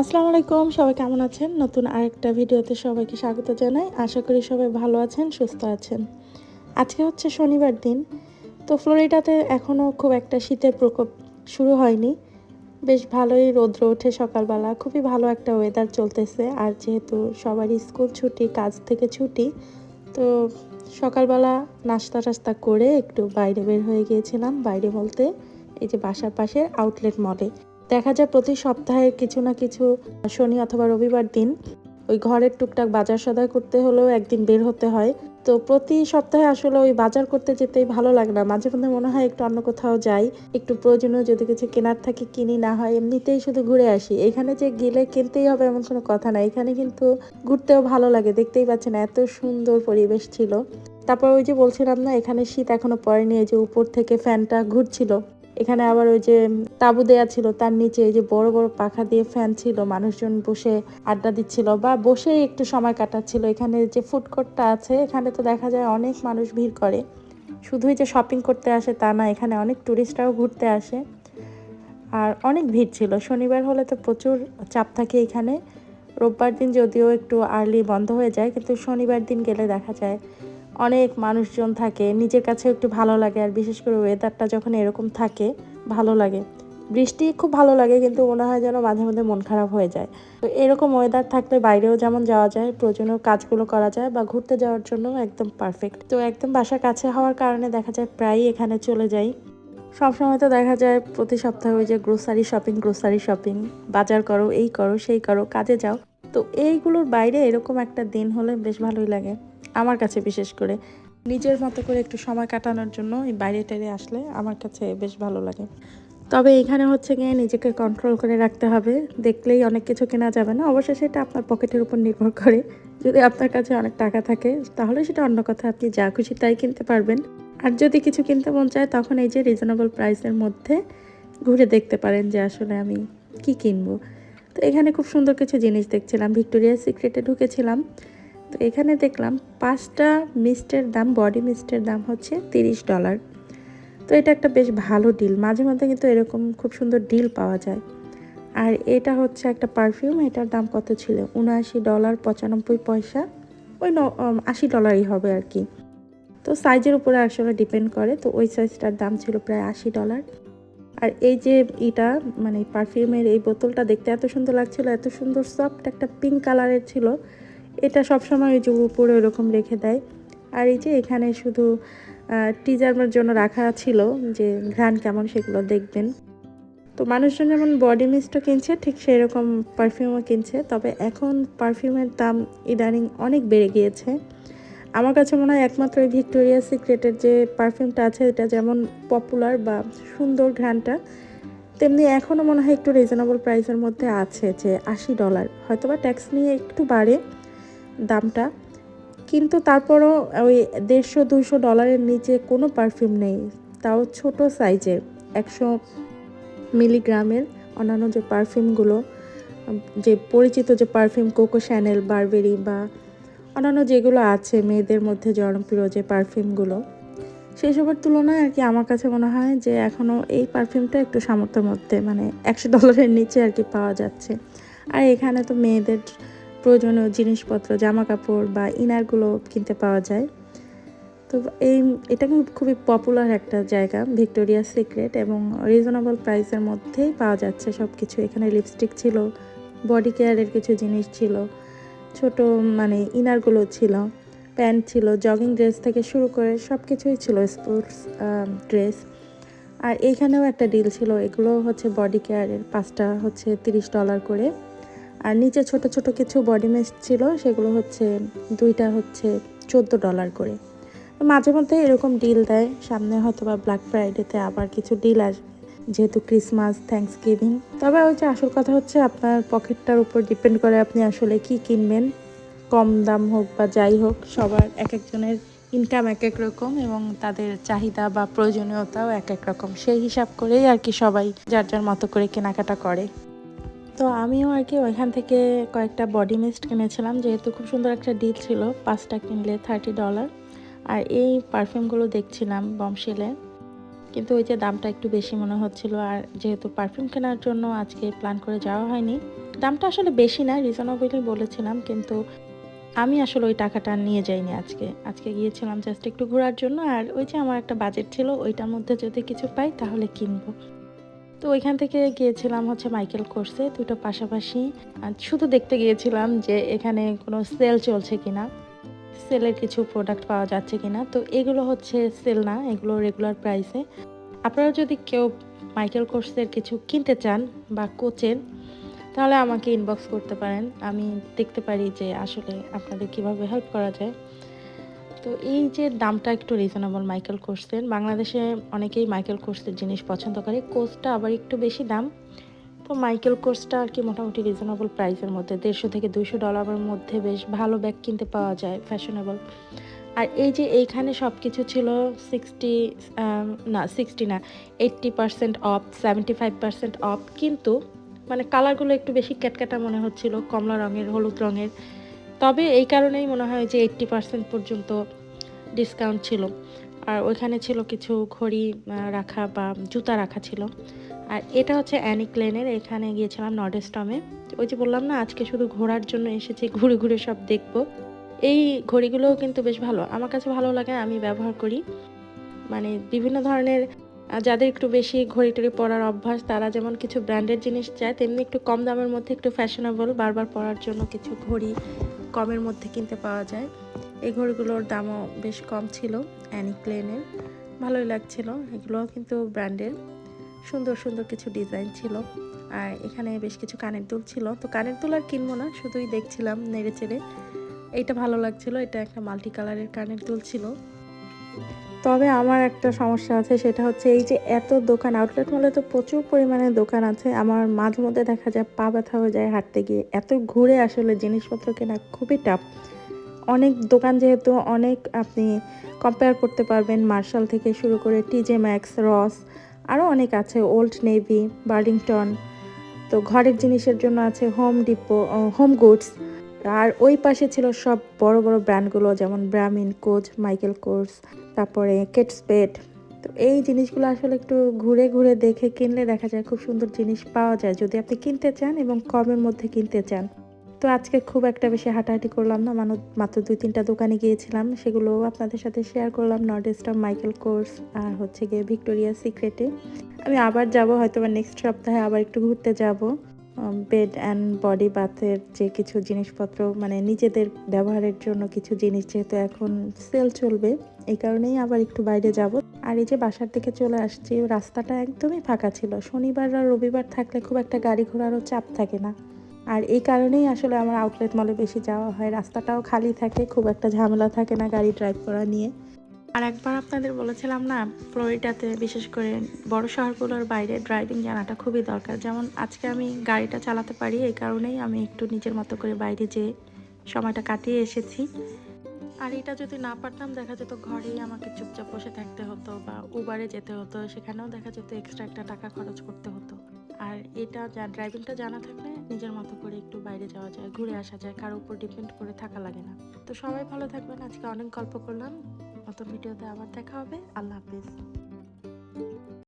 আসসালামু আলাইকুম, সবাই কেমন আছেন? নতুন আরেকটা ভিডিওতে সবাইকে স্বাগত জানাই। আশা করি সবাই ভালো আছেন, সুস্থ আছেন। আজকে হচ্ছে শনিবার দিন, তো ফ্লোরিডাতে এখনও খুব একটা শীতের প্রকোপ শুরু হয়নি। বেশ ভালোই রৌদ্র ওঠে সকালবেলা, খুবই ভালো একটা ওয়েদার চলতেছে। আর যেহেতু সবারই স্কুল ছুটি, কাজ থেকে ছুটি, তো সকালবেলা নাস্তা টাস্তা করে একটু বাইরে বের হয়ে গিয়েছিলাম, বাইরে বলতে এই যে বাসার পাশের আউটলেট মলে দেখা যায় প্রতি সপ্তাহে কিছু না কিছু শনি অথবা রবিবার দিন ওই ঘরের টুকটাক বাজার সদায় করতে হলেও একদিন বের হতে হয়। তো প্রতি সপ্তাহে আসলে ওই বাজার করতে যেতেই ভালো লাগে না। মাঝে মধ্যে মনে হয় একটু অন্য কোথাও যাই, একটু প্রয়োজনীয় যদি কিছু কেনার থাকে কিনি না হয় এমনিতেই শুধু ঘুরে আসি। এখানে যে গেলে কিনতেই হবে এমন কোনো কথা না। এখানে কিন্তু ঘুরতেও ভালো লাগে, দেখতেই পাচ্ছেন এত সুন্দর পরিবেশ ছিল। তারপর ওই যে বলছিলাম না, এখানে শীত এখনও পড়েনি যে উপর থেকে ফ্যানটা ঘুরছিল। এখানে আবার ওই যে তাবু দেয়া ছিল, তার নিচে এই যে বড় বড় পাখা দিয়ে ফ্যান ছিল, মানুষজন বসে আড্ডা দিচ্ছিল বা বসেই একটু সময় কাটাচ্ছিল। এখানে যে ফুড কোর্টটা আছে, এখানে তো দেখা যায় অনেক মানুষ ভিড় করে। শুধুই যে শপিং করতে আসে তা না, এখানে অনেক টুরিস্টরাও ঘুরতে আসে। আর অনেক ভিড় ছিল। শনিবার হলে তো প্রচুর চাপ থাকে এখানে। রোববার দিন যদিও একটু আর্লি বন্ধ হয়ে যায়, কিন্তু শনিবার দিন গেলে দেখা যায় অনেক মানুষজন থাকে, নিজের কাছে একটু ভালো লাগে আর বিশেষ করে ওয়েদারটা যখন এরকম থাকে, ভালো লাগে। বৃষ্টি খুব ভালো লাগে কিন্তু মনে হয় যেন মাঝে মধ্যে মন খারাপ হয়ে যায়। তো এরকম ওয়েদার থাকলে বাইরেও যেমন যাওয়া যায়, প্রয়োজনীয় কাজগুলো করা যায় বা ঘুরতে যাওয়ার জন্য একদম পারফেক্ট তো একদম বাসার কাছে হওয়ার কারণে দেখা যায় প্রায়ই এখানে চলে যাই। সবসময় তো দেখা যায় প্রতি সপ্তাহে ওই যে গ্রোসারি শপিং গ্রোসারি শপিং বাজার করো, এই করো, সেই করো, কাজে যাও। তো এইগুলোর বাইরে এরকম একটা দিন হলে বেশ ভালোই লাগে। আমার কাছে বিশেষ করে। নিজের মতো করে একটু সময় কাটানোর জন্য এই বাইরে টাইরে আসলে আমার কাছে বেশ ভালো লাগে। তবে এখানে হচ্ছে গিয়ে নিজেকে কন্ট্রোল করে রাখতে হবে। দেখলেই অনেক কিছু কেনা যাবে না। অবশ্যই সেটা আপনার পকেটের উপর নির্ভর করে। যদি আপনার কাছে অনেক টাকা থাকে, তাহলে সেটা অন্য কথা। আপনি যা খুশি তাই কিনতে পারবেন। আর যদি কিছু কিনতে মন চায়, তখন এই যে রিজনেবল প্রাইসের মধ্যে ঘুরে দেখতে পারেন যে আসলে আমি কি কিনবো। তো এখানে খুব সুন্দর কিছু জিনিস দেখছিলাম। ভিক্টোরিয়া সিক্রেটে ঢুকেছিলাম। তো এখানে দেখলাম পাঁচটা মিস্টের দাম, বডি মিস্টের দাম হচ্ছে তিরিশ ডলার। তো এটা একটা বেশ ভালো ডিল মাঝে মধ্যে কিন্তু এরকম খুব সুন্দর ডিল পাওয়া যায়। আর এটা হচ্ছে একটা পারফিউম এটার দাম কত ছিল? উনআশি ডলার পঁচানব্বই পয়সা। ওই আশি ডলারই হবে আর কি। তো সাইজের উপরে আসলে ডিপেন্ড করে। তো ওই সাইজটার দাম ছিল প্রায় আশি ডলার। আর এই যে এটা মানে পারফিউমের এই বোতলটা দেখতে এত সুন্দর লাগছিল, এত সুন্দর সফট একটা পিঙ্ক কালারের ছিল। এটা সবসময় ওই যে উপরে ওরকম রেখে দেয়। আর এই যে এখানে শুধু টিজারের জন্য রাখা ছিল যে ঘ্রাণ কেমন সেগুলো দেখবেন। তো মানুষজন যেমন বডি মিস্টও কিনছে, ঠিক সেই রকম পারফিউমও কিনছে, তবে এখন পারফিউমের দাম ইদানিং অনেক বেড়ে গিয়েছে। আমার কাছে মনে হয় একমাত্র এই ভিক্টোরিয়া সিক্রেটের যে পারফিউমটা আছে এটা যেমন পপুলার বা সুন্দর ঘ্রাণটা, তেমনি এখনও মনে হয় একটু রিজনেবল প্রাইসের মধ্যে আছে যে আশি ডলার হয়তো বা ট্যাক্স নিয়ে একটু বাড়ে দামটা। কিন্তু তারপরও ওই দেড়শো দুশো ডলারের নিচে কোনো পারফিউম নেই। তাও ছোট সাইজের একশো মিলিগ্রামের অন্যান্য যে পারফিউমগুলো যে পরিচিত যে পারফিউম কোকো শ্যানেল বারবেরি বা অন্যান্য যেগুলো আছে মেয়েদের মধ্যে জনপ্রিয় যে পারফিউমগুলো সেসবের তুলনায় আর কি আমার কাছে মনে হয় যে এখনও এই পারফিউমটা একটু সামর্থ্যের মধ্যে মানে একশো ডলারের নিচে আর কি পাওয়া যাচ্ছে। আর এখানে তো মেয়েদের প্রয়োজনীয় জিনিসপত্র জামা কাপড় বা ইনারগুলো কিনতে পাওয়া যায়। তো এই, এটা কিন্তু খুবই পপুলার একটা জায়গা ভিক্টোরিয়া সিক্রেট এবং রিজনেবল প্রাইসের মধ্যেই পাওয়া যাচ্ছে সব কিছু এখানে লিপস্টিক ছিল বডি কেয়ারের কিছু জিনিস ছিল, ছোট মানে ইনারগুলো ছিল, প্যান্ট ছিল জগিং ড্রেস থেকে শুরু করে সব কিছুই ছিল স্পোর্টস ড্রেস আর এইখানেও একটা ডিল ছিল, এগুলো হচ্ছে বডি কেয়ারের পাঁচটা হচ্ছে তিরিশ ডলার করে। আর নিচে ছোট ছোট কিছু বডি মেস ছিল, সেগুলো হচ্ছে দুইটা হচ্ছে চোদ্দ ডলার করে। মাঝে মধ্যে এরকম ডিল দেয়, সামনে হয়তো বা ব্ল্যাক ফ্রাইডেতে আবার কিছু ডিল আসবে, যেহেতু ক্রিসমাস থ্যাংকস গিভিং তবে ওই যে আসল কথা হচ্ছে, আপনার পকেটটার উপর ডিপেন্ড করে আপনি আসলে কি কিনবেন, কম দাম হোক বা যাই হোক, সবার এক একজনের ইনকাম এক এক রকম এবং তাদের চাহিদা বা প্রয়োজনীয়তাও এক এক রকম। সেই হিসাব করেই আর কি সবাই যার যার মতো করে কেনাকাটা করে। তো আমিও আর কি ওইখান থেকে কয়েকটা বডি মিস্ট কিনেছিলাম, যেহেতু খুব সুন্দর একটা ডিল ছিল, পাঁচটা কিনলে থার্টি ডলার আর এই পারফিউমগুলো দেখছিলাম বমশিলে, কিন্তু ওই যে দামটা একটু বেশি মনে হচ্ছিল। আর যেহেতু পারফিউম কেনার জন্য আজকে প্ল্যান করে যাওয়া হয়নি, দামটা আসলে বেশি না রিজনেবলই বলেছিলাম, কিন্তু আমি আসলে ওই টাকাটা নিয়ে যাইনি আজকে। আজকে গিয়েছিলাম জাস্ট একটু ঘোরার জন্য, আর ওই যে আমার একটা বাজেট ছিল, ওইটার মধ্যে যদি কিছু পাই তাহলে কিনবো। তো ওইখান থেকে গিয়েছিলাম হচ্ছে মাইকেল কোর্সে, দুটো পাশাপাশি। শুধু দেখতে গিয়েছিলাম যে এখানে কোনো সেল চলছে কিনা, সেলের কিছু প্রোডাক্ট পাওয়া যাচ্ছে কিনা। তো এগুলো হচ্ছে সেল না, এগুলো রেগুলার প্রাইসে আপনারা যদি কেউ মাইকেল কোর্সের কিছু কিনতে চান বা কোচের তাহলে আমাকে ইনবক্স করতে পারেন। আমি দেখতে পারি যে আসলে আপনাদের কীভাবে হেল্প করা যায়। তো এই যে দামটা একটু রিজনেবল মাইকেল কোর্সের বাংলাদেশে অনেকেই মাইকেল কোর্সের জিনিস পছন্দ করে কোর্সটা আবার একটু বেশি দাম। তো মাইকেল কোর্সটা আর কি মোটামুটি রিজনেবল প্রাইসের মধ্যে, দেড়শো থেকে দুইশো ডলারের মধ্যে বেশ ভালো ব্যাগ কিনতে পাওয়া যায় ফ্যাশনেবল আর এই যে এইখানে সব কিছু ছিল সিক্সটি না সিক্সটি না eighty percent of seventy five percent of কিন্তু মানে কালারগুলো একটু বেশি ক্যাটকাটা মনে হচ্ছিল, কমলা রঙের, হলুদ রঙের। তবে এই কারণেই মনে হয় যে এইট্টি পার্সেন্ট পর্যন্ত ডিসকাউন্ট ছিল। আর ওইখানে ছিল কিছু ঘড়ি রাখা বা জুতা রাখা ছিল। আর এটা হচ্ছে অ্যানিক লেনের এখানে গিয়েছিলাম নর্ডেস্টমে ওই যে বললাম না, আজকে শুধু ঘোরার জন্য এসেছি, ঘুরে ঘুরে সব দেখব। এই ঘড়িগুলোও কিন্তু বেশ ভালো। আমার কাছে ভালো লাগে, আমি ব্যবহার করি। মানে বিভিন্ন ধরনের যাদের একটু বেশি ঘড়ি টড়ি পরার অভ্যাস, তারা যেমন কিছু ব্র্যান্ডের জিনিস চায়, তেমনি একটু কম দামের মধ্যে একটু ফ্যাশনেবল বারবার পরার জন্য কিছু ঘড়ি কমের মধ্যে কিনতে পাওয়া যায়। এই ঘড়িগুলোর দামও বেশ কম ছিল অ্যানি ক্লেনের ভালোই লাগছিল, এগুলোও কিন্তু ব্র্যান্ডের। সুন্দর সুন্দর কিছু ডিজাইন ছিল। আর এখানে বেশ কিছু কানের দুল ছিল। তো কানের দুল আর কিনবো না, শুধুই দেখছিলাম নেড়ে চেড়ে। এইটা ভালো লাগছিল, এটা একটা মাল্টি কালারের কানের দুল ছিল। তবে আমার একটা সমস্যা আছে, সেটা হচ্ছে এই যে এত দোকান আউটলেট মলে তো প্রচুর পরিমাণে দোকান আছে। আমার মাঝে মধ্যে দেখা যায় পা ব্যথা হয়ে যায় হাঁটতে গিয়ে। এত ঘুরে আসলে জিনিসপত্র কেনা খুবই টাফ অনেক দোকান যেহেতু, অনেক আপনি কম্পেয়ার করতে পারবেন। মার্শাল থেকে শুরু করে টিজে ম্যাক্স রস আরও অনেক আছে। ওল্ড নেভি বার্লিংটন তো ঘরের জিনিসের জন্য আছে হোম ডিপো হোম গুডস আর ওই পাশে ছিল সব বড় বড় ব্র্যান্ডগুলো, যেমন ব্রামিন কোচ মাইকেল কোর্স তারপরে কেটসপেট তো এই জিনিসগুলো আসলে একটু ঘুরে ঘুরে দেখে কিনলে দেখা যায় খুব সুন্দর জিনিস পাওয়া যায়, যদি আপনি কিনতে চান এবং কমের মধ্যে কিনতে চান। তো আজকে খুব একটা বেশি হাঁটাহাঁটি করলাম না মানুষ মাত্র দুই তিনটা দোকানে গিয়েছিলাম, সেগুলো আপনাদের সাথে শেয়ার করলাম নর্ডেস্টার মাইকেল কোর্স আর হচ্ছে গিয়ে ভিক্টোরিয়া সিক্রেটে আমি আবার যাব হয়তো বা নেক্সট সপ্তাহে আবার একটু ঘুরতে যাব। বেড অ্যান্ড বডি বাথের যে কিছু জিনিসপত্র মানে নিজেদের ব্যবহারের জন্য কিছু জিনিস যেহেতু এখন সেল চলবে, এই কারণেই আবার একটু বাইরে যাব। আর এই যে বাসার থেকে চলে আসছি, রাস্তাটা একদমই ফাঁকা ছিল। শনিবার আর রবিবার থাকলে খুব একটা গাড়ি ঘোড়ারও চাপ থাকে না। আর এই কারণেই আসলে আমার আউটলেট মলে বেশি যাওয়া হয়। রাস্তাটাও খালি থাকে, খুব একটা ঝামেলা থাকে না গাড়ি ড্রাইভ করা নিয়ে। আর একবার আপনাদের বলেছিলাম না, ফ্লোরিডাতে বিশেষ করে বড় শহরগুলোর বাইরে ড্রাইভিং জানাটা খুবই দরকার। যেমন আজকে আমি গাড়িটা চালাতে পারি, এই কারণেই আমি একটু নিজের মতো করে বাইরে যেয়ে সময়টা কাটিয়ে এসেছি। আর এটা যদি না পারতাম, দেখা যেত ঘরেই আমাকে চুপচাপ বসে থাকতে হতো বা উবারে যেতে হতো, সেখানেও দেখা যেত এক্সট্রা একটা টাকা খরচ করতে হতো। আর এটা যা ড্রাইভিংটা জানা থাকলে নিজের মতো করে একটু বাইরে যাওয়া যায়, ঘুরে আসা যায় কারোর উপর ডিপেন্ড করে থাকা লাগে না। তো সবাই ভালো থাকবেন, আজকে অনেক গল্প করলাম। নতুন ভিডিওতে আবার দেখা হবে। আল্লাহ হাফিজ।